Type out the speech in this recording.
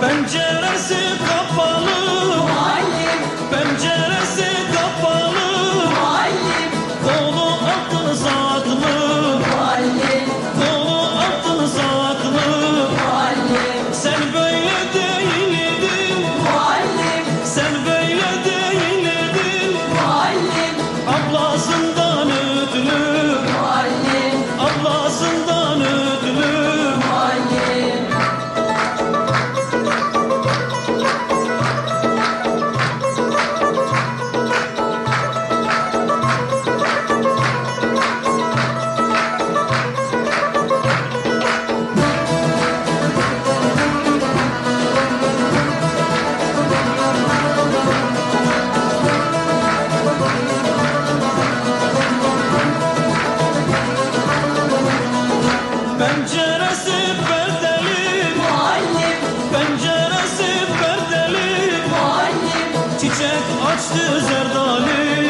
Penceresi kapalı. Muallim, Penceresi kapalı. Muallim, Kolu altın saklı muallim, Kolu altın saklı muallim, Sen böyle değildin. Muallim, Sen böyle değildin. Muallim, Ablasından Penceresi perdeli. Muallim, Penceresi perdeli. Muallim, Çiçek açtı zerdali